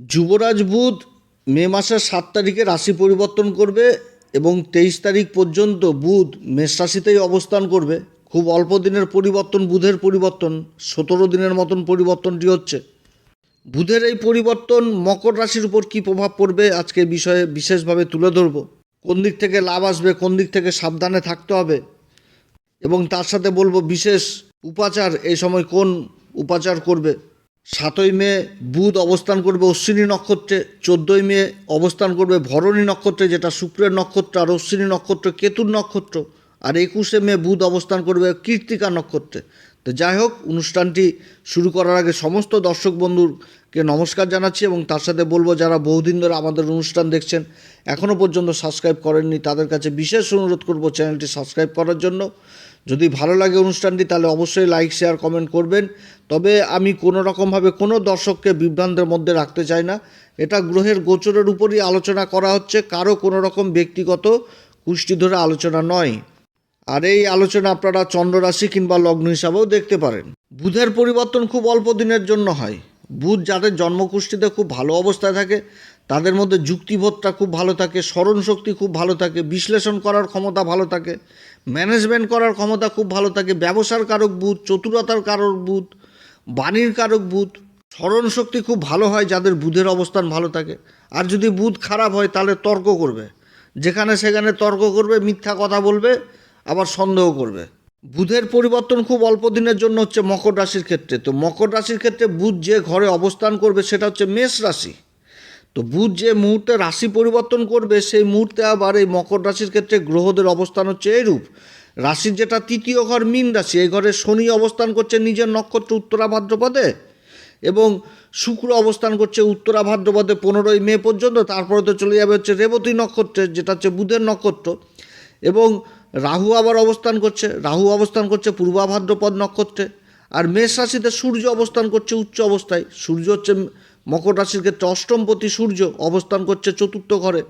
যুবরাজ বুধ মে মাসের সাত তারিখে রাশি পরিবর্তন করবে এবং তেইশ তারিখ পর্যন্ত বুধ মেষ রাশিতেই অবস্থান করবে। খুব অল্প দিনের পরিবর্তন, বুধের পরিবর্তন, সতেরো দিনের মতন পরিবর্তনটি হচ্ছে। বুধের এই পরিবর্তন মকর রাশির উপর কী প্রভাব পড়বে আজকে বিষয়ে বিশেষভাবে তুলে ধরব। কোন দিক থেকে লাভ আসবে, কোন দিক থেকে সাবধানে থাকতে হবে এবং তার সাথে বলব বিশেষ উপাচার, এই সময় কোন উপাচার করবে। সাতই মে বুধ অবস্থান করবে অশ্বিনী নক্ষত্রে, চোদ্দোই মে অবস্থান করবে ভরণী নক্ষত্রে, যেটা শুক্রের নক্ষত্র আর অশ্বিনী নক্ষত্র, কেতুর নক্ষত্র। আর একুশে মে বুধ অবস্থান করবে কৃত্তিকা নক্ষত্রে। তো যাই হোক, অনুষ্ঠানটি শুরু করার আগে সমস্ত দর্শক বন্ধুকে নমস্কার জানাচ্ছি এবং তার সাথে বলব, যারা বহুদিন ধরে আমাদের অনুষ্ঠান দেখছেন এখনও পর্যন্ত সাবস্ক্রাইব করেননি, তাদের কাছে বিশেষ অনুরোধ করব চ্যানেলটি সাবস্ক্রাইব করার জন্য। যদি ভালো লাগে অনুষ্ঠানটি, তাহলে অবশ্যই লাইক শেয়ার কমেন্ট করবেন। তবে আমি কোনো রকমভাবে কোনো দর্শককে বিভ্রান্তের মধ্যে রাখতে চাই না। এটা গ্রহের গোচরের উপরই আলোচনা করা হচ্ছে, কারও কোনো রকম ব্যক্তিগত কুষ্টি ধরে আলোচনা নয়। আর এই আলোচনা আপনারা চন্দ্ররাশি কিংবা লগ্ন হিসাবেও দেখতে পারেন। বুধের পরিবর্তন খুব অল্প দিনের জন্য হয়। বুধ যাদের জন্মকুষ্ঠিতে খুব ভালো অবস্থায় থাকে তাদের মধ্যে যুক্তিবোধটা খুব ভালো থাকে, স্মরণশক্তি খুব ভালো থাকে, বিশ্লেষণ করার ক্ষমতা ভালো থাকে ম্যানেজমেন্ট করার ক্ষমতা খুব ভালো থাকে, ব্যবসার কারক বুধ চতুরতার কারক বুধ বাণীর কারক বুধ স্মরণশক্তি খুব ভালো হয় যাদের বুধের অবস্থান ভালো থাকে। আর যদি বুধ খারাপ হয় তাহলে তর্ক করবে। যেখানে সেখানে তর্ক করবে, মিথ্যা কথা বলবে, আবার সন্দেহ করবে। বুধের পরিবর্তন খুব অল্প দিনের জন্য হচ্ছে মকর রাশির ক্ষেত্রে। তো মকর রাশির ক্ষেত্রে বুধ যে ঘরে অবস্থান করবে সেটা হচ্ছে মেষ রাশি। তো বুধ যে মুহূর্তে রাশি পরিবর্তন করবে, সেই মুহূর্তে আবার এই মকর রাশির ক্ষেত্রে গ্রহদের অবস্থান হচ্ছে এরূপ রাশির যেটা তৃতীয় ঘর মীন রাশি, এই ঘরে শনি অবস্থান করছে নিজের নক্ষত্র উত্তরা ভাদ্রপদে এবং শুক্র অবস্থান করছে উত্তরা ভাদ্রপদে পনেরোই মে পর্যন্ত। তারপরে তো চলে যাবে হচ্ছে রেবতী নক্ষত্রে, যেটা হচ্ছে বুধের নক্ষত্র। এবং রাহু আবার অবস্থান করছে, রাহু অবস্থান করছে পূর্বা ভাদ্রপদ নক্ষত্রে। আর মেষ রাশিতে সূর্য অবস্থান করছে উচ্চ অবস্থায়। সূর্য হচ্ছে মকর রাশির ক্ষেত্রে অষ্টমপতি সূর্য অবস্থান করছে চতুর্থ ঘরে।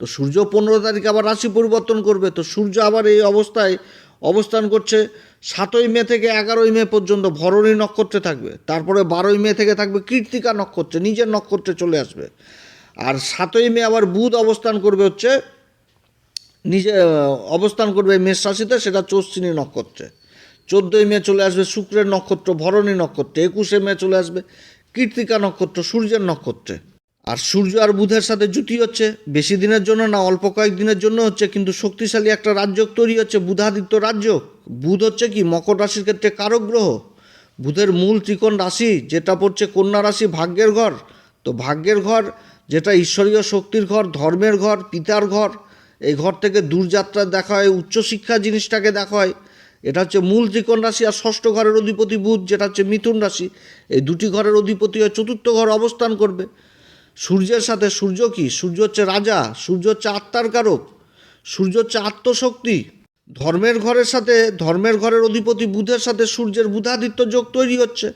তো সূর্য পনেরো তারিখে আবার রাশি পরিবর্তন করবে। তো সূর্য আবার এই অবস্থায় অবস্থান করছে সাতই মে থেকে এগারোই মে পর্যন্ত ভরণী নক্ষত্রে থাকবে। তারপরে বারোই মে থেকে থাকবে কৃত্তিকা নক্ষত্রে, নিজের নক্ষত্রে চলে আসবে। আর সাতই মে আবার বুধ অবস্থান করবে হচ্ছে নিজে অবস্থান করবে মেষ রাশিতে, সেটা চৌশ্বিনী নক্ষত্রে। চোদ্দোই মে চলে আসবে শুক্রের নক্ষত্র, ভরণী নক্ষত্রে। একুশে মে চলে আসবে। কৃত্তিকা নক্ষত্র, সূর্যের নক্ষত্রে। আর সূর্য আর বুধের সাথে জুতি হচ্ছে, বেশি দিনের জন্য না, অল্প কয়েক দিনের জন্য হচ্ছে, কিন্তু শক্তিশালী একটা রাজ্য তৈরি হচ্ছে, বুধাদিত্য রাজ্য। বুধ হচ্ছে কি, মকর রাশির ক্ষেত্রে কারক গ্রহ। বুধের মূল ত্রিকোণ রাশি, যেটা পড়ছে কন্যা রাশি, ভাগ্যের ঘর। তো ভাগ্যের ঘর, যেটা ঈশ্বরীয় শক্তির ঘর, ধর্মের ঘর, পিতার ঘর, এই ঘর থেকে দূরযাত্রা দেখা হয় উচ্চশিক্ষা জিনিসটাকে দেখা হয়। এটা হচ্ছে মূল ত্রিকোণ রাশি আর ষষ্ঠ ঘরের অধিপতি বুধ, যেটা হচ্ছে মিথুন রাশি। এই দুটি ঘরের অধিপতি হয় চতুর্থ ঘর অবস্থান করবে। সূর্যের সাথে সূর্য কি? সূর্য হচ্ছে রাজা, সূর্য হচ্ছে আত্মার কারক, সূর্য হচ্ছে আত্মশক্তি। ধর্মের ঘরের সাথে, ধর্মের ঘরের অধিপতি বুধের সাথে সূর্যের বুধাদিত্য যোগ তৈরি হচ্ছে।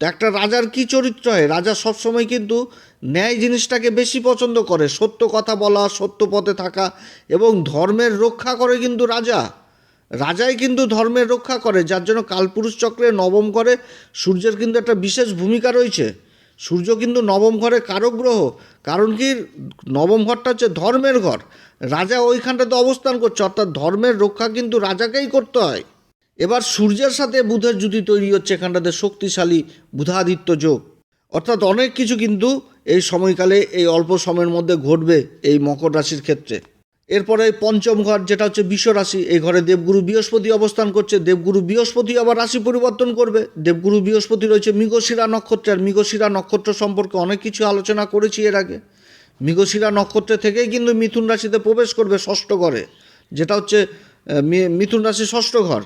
তো একটা রাজার কি চরিত্র হয়? রাজা সবসময় কিন্তু ন্যায় জিনিসটাকে বেশি পছন্দ করে। সত্য কথা বলা, সত্য পথে থাকা এবং ধর্মের রক্ষা করে কিন্তু রাজা। রাজাই কিন্তু ধর্মের রক্ষা করে, যার জন্য কালপুরুষ চক্রে নবম ঘরে সূর্যের কিন্তু একটা বিশেষ ভূমিকা রয়েছে। সূর্য কিন্তু নবম ঘরে কারক গ্রহ, কারণ কি নবম ঘরটা হচ্ছে ধর্মের ঘর। রাজা ওইখানটাতে অবস্থান করছে, অর্থাৎ ধর্মের রক্ষা কিন্তু রাজাকেই করতে হয়। এবার সূর্যের সাথে বুধের জুতি তৈরি হচ্ছে এখানটাতে শক্তিশালী বুধাদিত্য যোগ। অর্থাৎ অনেক কিছু কিন্তু এই সময়কালে, এই অল্প সময়ের মধ্যে ঘটবে এই মকর রাশির ক্ষেত্রে। এরপরে পঞ্চম ঘর, যেটা হচ্ছে বিশ্ব রাশি, এই ঘরে দেবগুরু বৃহস্পতি অবস্থান করছে। দেবগুরু বৃহস্পতি আবার রাশি পরিবর্তন করবে। দেবগুরু বৃহস্পতি রয়েছে মৃগশিরা নক্ষত্রে আর মৃগশিরা নক্ষত্র সম্পর্কে অনেক কিছু আলোচনা করেছি এর আগে। মৃগশিরা নক্ষত্রে থেকেই কিন্তু মিথুন রাশিতে প্রবেশ করবে ষষ্ঠ ঘরে, যেটা হচ্ছে মিথুন রাশি ষষ্ঠ ঘর।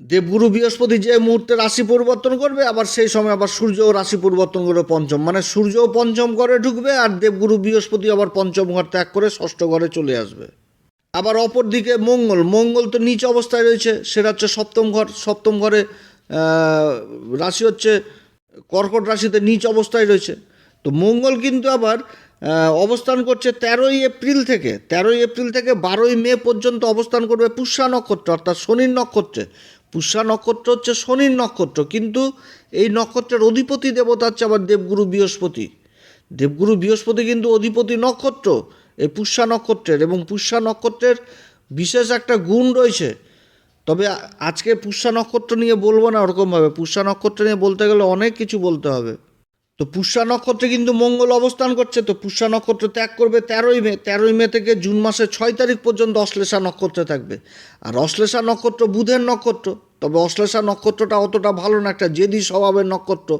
দেবগুরু বৃহস্পতি যে মুহূর্তে রাশি পরিবর্তন করবে, আবার সেই সময় আবার সূর্যও রাশি পরিবর্তন করবে পঞ্চম। মানে সূর্যও পঞ্চম ঘরে ঢুকবে, আর দেবগুরু বৃহস্পতি আবার পঞ্চম ঘর ত্যাগ করে ষষ্ঠ ঘরে চলে আসবে। আবার অপর দিকে মঙ্গল। মঙ্গল তো নিচ অবস্থায় রয়েছে, সেটা হচ্ছে সপ্তম ঘর। সপ্তম ঘরে রাশি হচ্ছে, কর্কট রাশিতে নিচ অবস্থায় রয়েছে। তো মঙ্গল কিন্তু আবার অবস্থান করছে তেরোই এপ্রিল থেকে। তেরোই এপ্রিল থেকে বারোই মে পর্যন্ত অবস্থান করবে পুষ্যা নক্ষত্র, অর্থাৎ শনির নক্ষত্রে। পুষ্যা নক্ষত্র হচ্ছে শনির নক্ষত্র, কিন্তু এই নক্ষত্রের অধিপতি দেবতা হচ্ছে আবার দেবগুরু বৃহস্পতি। দেবগুরু বৃহস্পতি কিন্তু অধিপতি নক্ষত্র। এই পুষ্যা নক্ষত্রের এবং পুষ্যা নক্ষত্রের বিশেষ একটা গুণ রয়েছে। তবে আজকে পুষ্যা নক্ষত্র নিয়ে বলব না ওরকমভাবে। পুষ্যা নক্ষত্র নিয়ে বলতে গেলে অনেক কিছু বলতে হবে। তো পুষ্যা নক্ষত্রে কিন্তু মঙ্গল অবস্থান করছে। তো পুষ্যা নক্ষত্র ত্যাগ করবে তেরোই মে তেরোই মে থেকে জুন মাসের ছয় তারিখ পর্যন্ত অশ্লেষা নক্ষত্রে থাকবে। আর অশ্লেষা নক্ষত্র বুধের নক্ষত্র। তবে অশ্লেষা নক্ষত্রটা অতটা ভালো না, একটা জেদি স্বভাবের নক্ষত্র।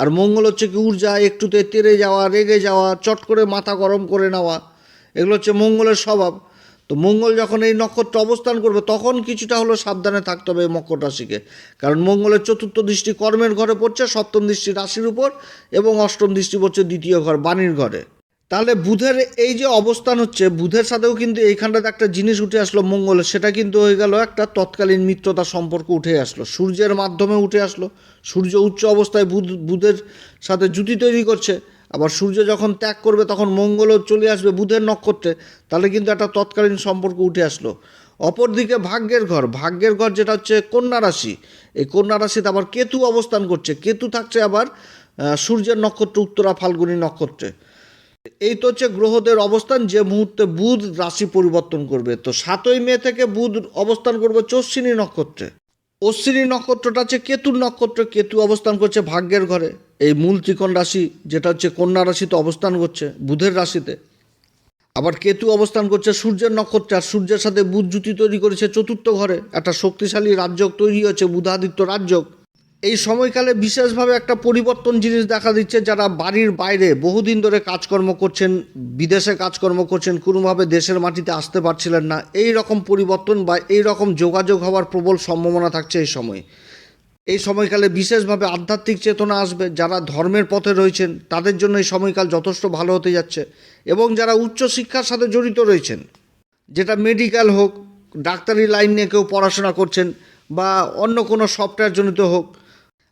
আর মঙ্গল হচ্ছে কি ঊর্জা, একটুতে তেরে যাওয়া, রেগে যাওয়া, চট করে মাথা গরম করে নেওয়া। এগুলো হচ্ছে মঙ্গলের স্বভাব। তো মঙ্গল যখন এই নক্ষত্র অবস্থান করবে, তখন কিছুটা হলো সাবধানে থাকতে হবে এই মকর রাশিকে। কারণ মঙ্গলের চতুর্থ দৃষ্টি কর্মের ঘরে পড়ছে, সপ্তম দৃষ্টি রাশির উপর এবং অষ্টম দৃষ্টি পড়ছে দ্বিতীয় ঘর, বাণীর ঘরে। তাহলে বুধের এই যে অবস্থান হচ্ছে, বুধের সাথেও কিন্তু এইখানটাতে একটা জিনিস উঠে আসলো মঙ্গলের সেটা কিন্তু হয়ে গেল একটা তৎকালীন মিত্রতা সম্পর্ক উঠে আসলো। সূর্যের মাধ্যমে উঠে আসলো। সূর্য উচ্চ অবস্থায় বুধ বুধের সাথে জুতি তৈরি করছে। আবার সূর্য যখন ত্যাগ করবে, তখন মঙ্গলও চলে আসবে বুধের নক্ষত্রে। তাহলে কিন্তু একটা তৎকালীন সম্পর্ক উঠে আসলো। অপরদিকে ভাগ্যের ঘর। ভাগ্যের ঘর যেটা হচ্ছে কন্যা রাশি। এই কন্যা রাশিতে আবার কেতু অবস্থান করছে। কেতু থাকছে আবার সূর্যের নক্ষত্র, উত্তরা ফাল্গুনী নক্ষত্রে। এই তো হচ্ছে গ্রহদের অবস্থান। যে মুহূর্তে বুধ রাশি পরিবর্তন করবে। তো সাতই মে থেকে বুধ অবস্থান করবে চশ্বিনী নক্ষত্রে। অশ্বিনী নক্ষত্রটা হচ্ছে কেতুর নক্ষত্র, কেতু অবস্থান করছে ভাগ্যের ঘরে। এই মূল ত্রিকোণ রাশি, যেটা হচ্ছে কন্যা রাশিতে অবস্থান করছে, বুধের রাশিতে। আবার কেতু অবস্থান করছে সূর্যের নক্ষত্রে, আর সূর্যের সাথে বুধ জুতি তৈরি করেছে চতুর্থ ঘরে। একটা শক্তিশালী রাজ্যক তৈরি হয়েছে, বুধাদিত্য রাজ্যক এই সময়কালে বিশেষভাবে একটা পরিবর্তন জিনিস দেখা দিচ্ছে, যারা বাড়ির বাইরে বহুদিন ধরে কাজকর্ম করছেন, বিদেশে কাজকর্ম করছেন, কোনোভাবে দেশের মাটিতে আসতে পারছিলেন না, এই রকম পরিবর্তন বা এই রকম যোগাযোগ হওয়ার প্রবল সম্ভাবনা থাকছে এই সময়ে। এই সময়কালে বিশেষভাবে আধ্যাত্মিক চেতনা আসবে, যারা ধর্মের পথে রয়েছেন, তাদের জন্য এই সময়কাল যথেষ্ট ভালো হতে যাচ্ছে এবং যারা উচ্চ শিক্ষার সাথে জড়িত রয়েছেন, যেটা মেডিকেল হোক, ডাক্তারি লাইন নিয়ে কেউ পড়াশোনা করছেন বা অন্য কোনো সফটওয়্যার জনিত হোক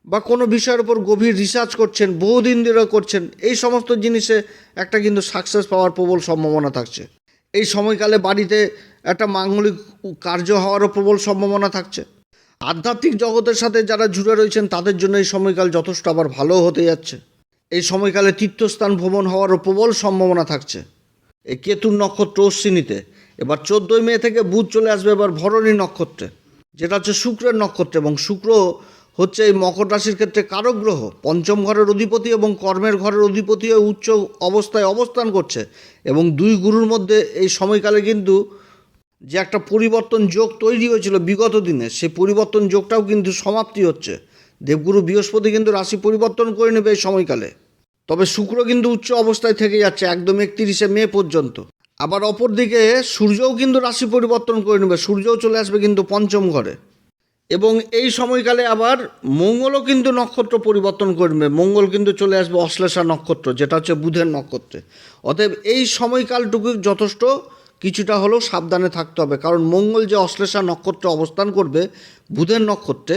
বা কোনো বিষয়ের উপর গভীর রিসার্চ করছেন, বহুদিন ধরে করছেন, এই সমস্ত জিনিসে একটা কিন্তু সাকসেস পাওয়ার প্রবল সম্ভাবনা থাকছে। এই সময়কালে বাড়িতে একটা মাঙ্গলিক কার্য হওয়ারও প্রবল সম্ভাবনা থাকছে। আধ্যাত্মিক জগতের সাথে যারা জুড়ে রয়েছেন, তাদের জন্য এই সময়কাল যথেষ্ট আবার ভালো হতে যাচ্ছে। এই সময়কালে তীর্থস্থান ভ্রমণ হওয়ারও প্রবল সম্ভাবনা থাকছে। এই কেতুর নক্ষত্র অশ্বিনীতে, এবার চোদ্দোই মে থেকে বুধ চলে আসবে এবার ভরণী নক্ষত্রে, যেটা হচ্ছে শুক্রের নক্ষত্র এবং শুক্র হচ্ছে এই মকর রাশির ক্ষেত্রে কারক গ্রহ। পঞ্চম ঘরের অধিপতি এবং কর্মের ঘরের অধিপতি উচ্চ অবস্থায় অবস্থান করছে এবং দুই গুরুর মধ্যে এই সময়কালে কিন্তু যে একটা পরিবর্তন যোগ তৈরি হয়েছিল বিগত দিনে, সেই পরিবর্তন যোগটাও কিন্তু সমাপ্তি হচ্ছে। দেবগুরু বৃহস্পতি কিন্তু রাশি পরিবর্তন করে নেবে এই সময়কালে। তবে শুক্র কিন্তু উচ্চ অবস্থায় থেকে যাচ্ছে একদম একত্রিশে মে পর্যন্ত। আবার অপরদিকে সূর্যও কিন্তু রাশি পরিবর্তন করে নেবে। সূর্যও চলে আসবে কিন্তু পঞ্চম ঘরে। এবং এই সময়কালে আবার মঙ্গলও কিন্তু নক্ষত্র পরিবর্তন করবে। মঙ্গল কিন্তু চলে আসবে অশ্লেষা নক্ষত্র, যেটা হচ্ছে বুধের নক্ষত্রে। অতএব এই সময়কালটুকু যথেষ্ট কিছুটা হলেও সাবধানে থাকতে হবে, কারণ মঙ্গল যে অশ্লেষা নক্ষত্রে অবস্থান করবে বুধের নক্ষত্রে,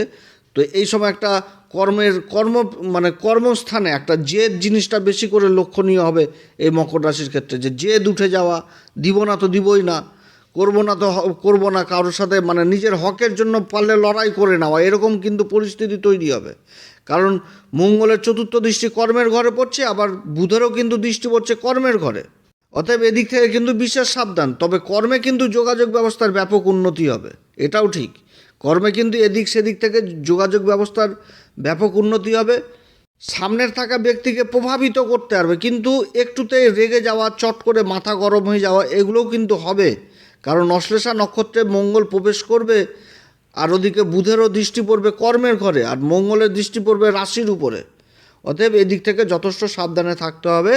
তো এই সময় একটা কর্মের, কর্ম মানে কর্মস্থানে একটা জেদ জিনিসটা বেশি করে লক্ষণীয় হবে এই মকর রাশির ক্ষেত্রে, যে জেদ উঠে যাওয়া, দিব না তো দিবই না। করব না তো করব না কারোর সাথে মানে নিজের হকের জন্য পারলে লড়াই করে নেওয়া, এরকম কিন্তু পরিস্থিতি তৈরি হবে। কারণ মঙ্গলের চতুর্থ দৃষ্টি কর্মের ঘরে পড়ছে, আবার বুধেরও কিন্তু দৃষ্টি পড়ছে কর্মের ঘরে। অতএব এদিক থেকে কিন্তু বিশেষ সাবধান, তবে কর্মে কিন্তু যোগাযোগ ব্যবস্থার ব্যাপক উন্নতি হবে, এটাও ঠিক। কর্মে কিন্তু এদিক সেদিক থেকে যোগাযোগ ব্যবস্থার ব্যাপক উন্নতি হবে, সামনের থাকা ব্যক্তিকে প্রভাবিত করতে পারবে, কিন্তু একটুতে রেগে যাওয়া, চট করে মাথা গরম হয়ে যাওয়া, এগুলোও কিন্তু হবে। কারণ অশ্লেষা নক্ষত্রে মঙ্গল প্রবেশ করবে, আর ওদিকে বুধেরও দৃষ্টি পড়বে কর্মের ঘরে, আর মঙ্গলের দৃষ্টি পড়বে রাশির উপরে। অতএব এদিক থেকে যথেষ্ট সাবধানে থাকতে হবে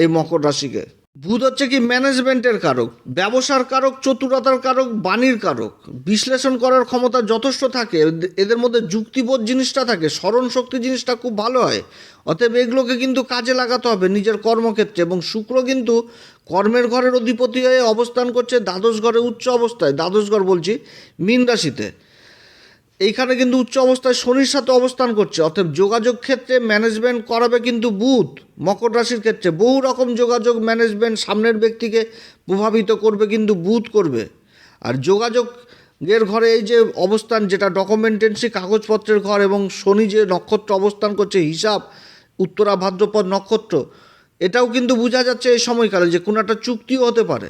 এই মকর রাশিকে। বুধ হচ্ছে কি ম্যানেজমেন্টের কারক, ব্যবসার কারক, চতুরতার কারক, বাণীর কারক। বিশ্লেষণ করার ক্ষমতা যথেষ্ট থাকে, এদের মধ্যে যুক্তিবোধ জিনিসটা থাকে, স্মরণ শক্তি জিনিসটা খুব ভালো হয়। অতএব এগুলোকে কিন্তু কাজে লাগাতে হবে নিজের কর্মক্ষেত্রে এবং শুক্র কিন্তু কর্মের ঘরের অধিপতি হয়ে অবস্থান করছে দ্বাদশ ঘরে উচ্চ অবস্থায়। দ্বাদশ ঘর বলছি, মীন রাশিতে। এইখানে কিন্তু উচ্চ অবস্থায় শনির সাথে অবস্থান করছে। অতএব যোগাযোগ ক্ষেত্রে ম্যানেজমেন্ট করাবে কিন্তু বুধ, মকর রাশির ক্ষেত্রে। বহু রকম যোগাযোগ ম্যানেজমেন্ট সামনের ব্যক্তিকে প্রভাবিত করবে কিন্তু বুধ করবে। আর যোগাযোগের ঘরে এই যে অবস্থান, যেটা ডকুমেন্টেন্সি কাগজপত্রের ঘর এবং শনি যে নক্ষত্র অবস্থান করছে, হিসাব, উত্তরা, ভাদ্রপদ নক্ষত্র, এটাও কিন্তু বোঝা যাচ্ছে এই সময়কালে যে কোনো একটা চুক্তিও হতে পারে।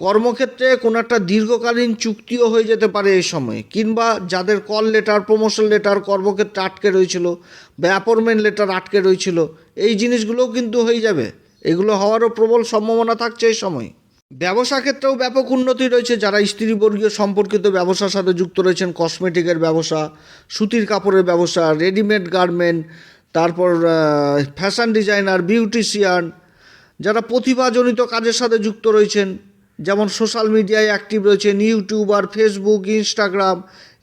কর্মক্ষেত্রে কোনো একটা দীর্ঘকালীন চুক্তিও হয়ে যেতে পারে এই সময়ে, কিংবা যাদের কল লেটার প্রমোশন লেটার কর্মক্ষেত্রে আটকে রয়েছিল, বা অ্যাপয়েন্টমেন্ট লেটার আটকে রয়েছিল, এই জিনিসগুলোও কিন্তু হয়ে যাবে। এগুলো হওয়ারও প্রবল সম্ভাবনা থাকছে এই সময়। ব্যবসা ক্ষেত্রেও ব্যাপক উন্নতি রয়েছে, যারা স্ত্রীবর্গীয় সম্পর্কিত ব্যবসার সাথে যুক্ত রয়েছেন কসমেটিকের ব্যবসা, সুতির কাপড়ের ব্যবসা রেডিমেড গার্মেন্ট তারপর ফ্যাশন ডিজাইনার বিউটিশিয়ান যারা প্রতিভাজনিত কাজের সাথে যুক্ত রয়েছেন যেমন সোশ্যাল মিডিয়ায় অ্যাক্টিভ রয়েছেন ইউটিউবার ফেসবুক, ইনস্টাগ্রাম,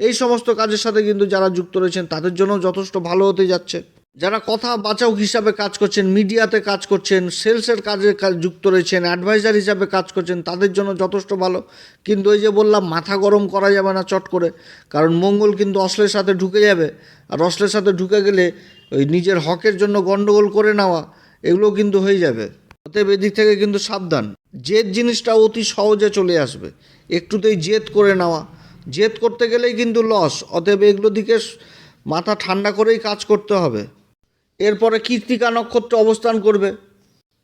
এই সমস্ত কাজের সাথে কিন্তু যারা যুক্ত রয়েছেন তাদের জন্য যথেষ্ট ভালো হতে যাচ্ছে। যারা কথা বাঁচাও হিসাবে কাজ করছেন, মিডিয়াতে কাজ করছেন, সেলসের কাজ যুক্ত রয়েছেন, অ্যাডভাইজার হিসাবে কাজ করছেন, তাদের জন্য যথেষ্ট ভালো। কিন্তু ওই যে বললাম, মাথা গরম করা যাবে না চট করে। কারণ মঙ্গল কিন্তু অশ্লের সাথে ঢুকে যাবে। আর অশ্লের সাথে ঢুকে গেলে ওই নিজের হকের জন্য গণ্ডগোল করে নেওয়া, এগুলো কিন্তু হয়ে যাবে। অতএব এদিক থেকে কিন্তু সাবধান। জেদ জিনিসটা অতি সহজে চলে আসবে। একটুতেই জেদ করে নেওয়া। জেদ করতে গেলেই কিন্তু লস অতএব এগুলো দিকে মাথা ঠান্ডা করেই কাজ করতে হবে। এরপরে কীর্তিকা নক্ষত্র অবস্থান করবে।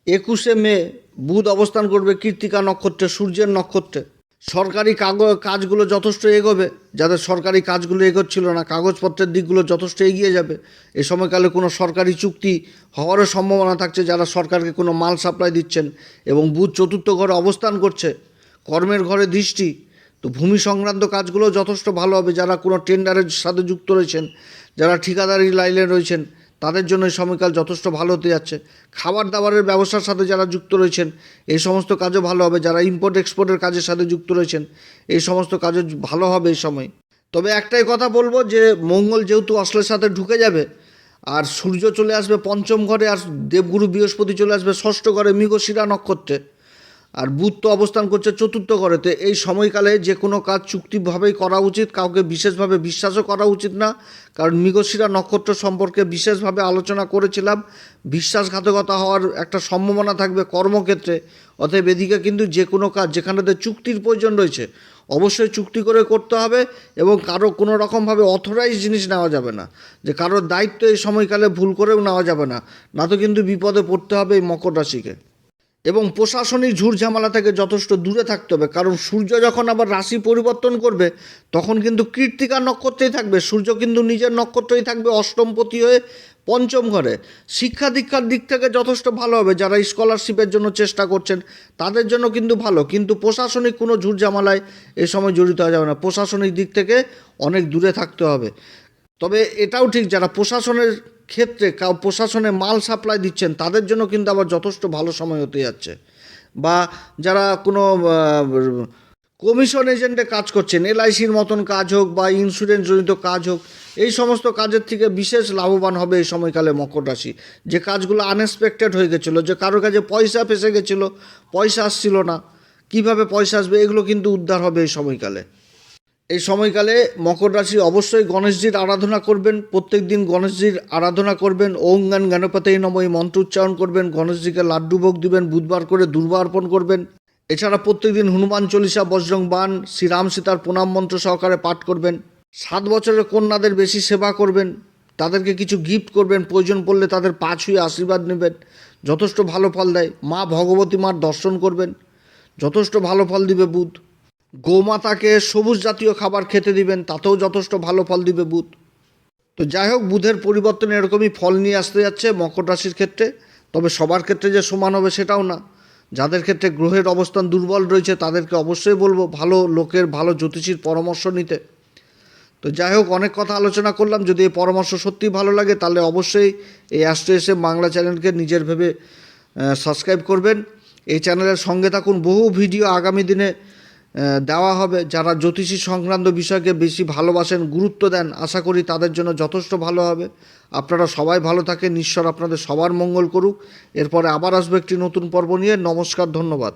একুশে মে বুধ অবস্থান করবে কীর্তিকা নক্ষত্রে, সূর্যের নক্ষত্রে। সরকারি কাগজ কাজগুলো যথেষ্ট এগোবে, যাদের সরকারি কাজগুলো এগোচ্ছিল না, কাগজপত্রের দিকগুলো যথেষ্ট এগিয়ে যাবে। এ সময়কালে কোনো সরকারি চুক্তি হওয়ারও সম্ভাবনা থাকছে, যারা সরকারকে কোনো মাল সাপ্লাই দিচ্ছেন এবং বুধ চতুর্থ ঘরে অবস্থান করছে। কর্মের ঘরে দৃষ্টি। তো ভূমি সংক্রান্ত কাজগুলো যথেষ্ট ভালো হবে, যারা কোনো টেন্ডারের সাথে যুক্ত রয়েছেন, যারা ঠিকাদারি লাইনে রয়েছেন তাদের জন্য এই সময়কাল যথেষ্ট ভালো হতে যাচ্ছে। খাবার দাবারের ব্যবসার সাথে যারা যুক্ত রয়েছেন, এই সমস্ত কাজও ভালো হবে। যারা ইম্পোর্ট এক্সপোর্টের কাজের সাথে যুক্ত রয়েছেন, এই সমস্ত কাজও ভালো হবে এই সময়। তবে একটাই কথা বলব যে, মঙ্গল যেহেতু অশ্লের সাথে ঢুকে যাবে, আর সূর্য চলে আসবে পঞ্চম ঘরে, আর দেবগুরু বৃহস্পতি চলে আসবে ষষ্ঠ ঘরে মৃগশিরা নক্ষত্রে আর বুধ তো অবস্থান করছে চতুর্থ ঘরেতে এই সময়কালে যে কোনো কাজ চুক্তিভাবেই করা উচিত, কাউকে বিশেষভাবে বিশ্বাসও করা উচিত না। কারণ মৃগশিরা নক্ষত্র সম্পর্কে বিশেষভাবে আলোচনা করেছিলাম, বিশ্বাসঘাতকতা হওয়ার একটা সম্ভাবনা থাকবে কর্মক্ষেত্রে। অতএব এদিকে কিন্তু যে কোনো কাজ যেখানেতে চুক্তির প্রয়োজন রয়েছে, অবশ্যই চুক্তি করে করতে হবে এবং কারও কোনো রকমভাবে অথরাইজ জিনিস নেওয়া যাবে না, যে কারোর দায়িত্ব এই সময়কালে ভুল করেও নেওয়া যাবে না। না তো কিন্তু বিপদে পড়তে হবে এই মকর রাশিকে। এবং প্রশাসনিক ঝুড়ঝামেলা থেকে যথেষ্ট দূরে থাকতে হবে, কারণ সূর্য যখন আবার রাশি পরিবর্তন করবে, তখন কিন্তু কৃত্তিকা নক্ষত্রেই থাকবে, সূর্য কিন্তু নিজের নক্ষত্রেই থাকবে অষ্টমপতি হয়ে পঞ্চম ঘরে। শিক্ষা দীক্ষার দিক থেকে যথেষ্ট ভালো হবে, যারা স্কলারশিপের জন্য চেষ্টা করছেন, তাদের জন্য কিন্তু ভালো, কিন্তু প্রশাসনিক কোনো ঝুড়ঝামেলায় এ সময় জড়িত হওয়া যাবে না, প্রশাসনিক দিক থেকে অনেক দূরে থাকতে হবে। তবে এটাও ঠিক, যারা প্রশাসনের ক্ষেত্রে প্রশাসনে মাল সাপ্লাই দিচ্ছেন, তাদের জন্য কিন্তু আবার যথেষ্ট ভালো সময় হতে যাচ্ছে। বা যারা কোনো কমিশন এজেন্টে কাজ করছেন এলআইসির মতন কাজ হোক বা ইন্স্যুরেন্স জনিত কাজ হোক, এই সমস্ত কাজের থেকে বিশেষ লাভবান হবে এই সময়কালে মকর রাশি। যে কাজগুলো আনএক্সপেক্টেড হয়ে গেছিল, যে কারোর কাছে পয়সা ফেসে গেছিল, পয়সা আসছিল না, কীভাবে পয়সা আসবে, এগুলো কিন্তু উদ্ধার হবে এই সময়কালে। এই সময়কালে মকর রাশি অবশ্যই গণেশজির আরাধনা করবেন। প্রত্যেক দিন গণেশজির আরাধনা করবেন। ওং গান গণপতি নম এই মন্ত্র উচ্চারণ করবেন। গণেশজিকে লাড্ডু ভোগ দিবেন, বুধবার করে দুর্বা অর্পণ করবেন। এছাড়া প্রত্যেকদিন হনুমান চল্লিশা বজরং বান শ্রীরাম সীতার প্রণাম মন্ত্র সহকারে পাঠ করবেন। সাত বছরের কন্যাদের বেশি সেবা করবেন। তাদেরকে কিছু গিফট করবেন। প্রয়োজন পড়লে তাদের পা ছুঁয়ে আশীর্বাদ নেবেন। যথেষ্ট ভালো ফল দেয়। মা ভগবতী মার দর্শন করবেন। যথেষ্ট ভালো ফল দিবে বুধ। গোমাতাকে সবুজ জাতীয় খাবার খেতে দিবেন, তাতেও যথেষ্ট ভালো ফল দিবে বুধ। তো যাই হোক, বুধের পরিবর্তন এরকমই ফল নিয়ে আসতে যাচ্ছে মকর রাশির ক্ষেত্রে। তবে সবার ক্ষেত্রে যে সমান হবে সেটাও না। যাদের ক্ষেত্রে গ্রহের অবস্থান দুর্বল রয়েছে, তাদেরকে অবশ্যই বলব ভালো লোকের ভালো জ্যোতিষীর পরামর্শ নিতে। তো যাই হোক, অনেক কথা আলোচনা করলাম। যদি এই পরামর্শ সত্যিই ভালো লাগে, তাহলে অবশ্যই এই অ্যাস্ট্রো এসে বাংলা চ্যানেলকে নিজের ভেবে সাবস্ক্রাইব করবেন। এই চ্যানেলের সঙ্গে থাকুন। বহু ভিডিও আগামী দিনে দেওয়া হবে। যারা জ্যোতিষী সংক্রান্ত বিষয়কে বেশি ভালোবাসেন, গুরুত্ব দেন, আশা করি তাদের জন্য যথেষ্ট ভালো হবে। আপনারা সবাই ভালো থাকেন। ঈশ্বর আপনাদের সবার মঙ্গল করুক। এরপরে আবার আসবে একটি নতুন পর্ব নিয়ে। নমস্কার, ধন্যবাদ।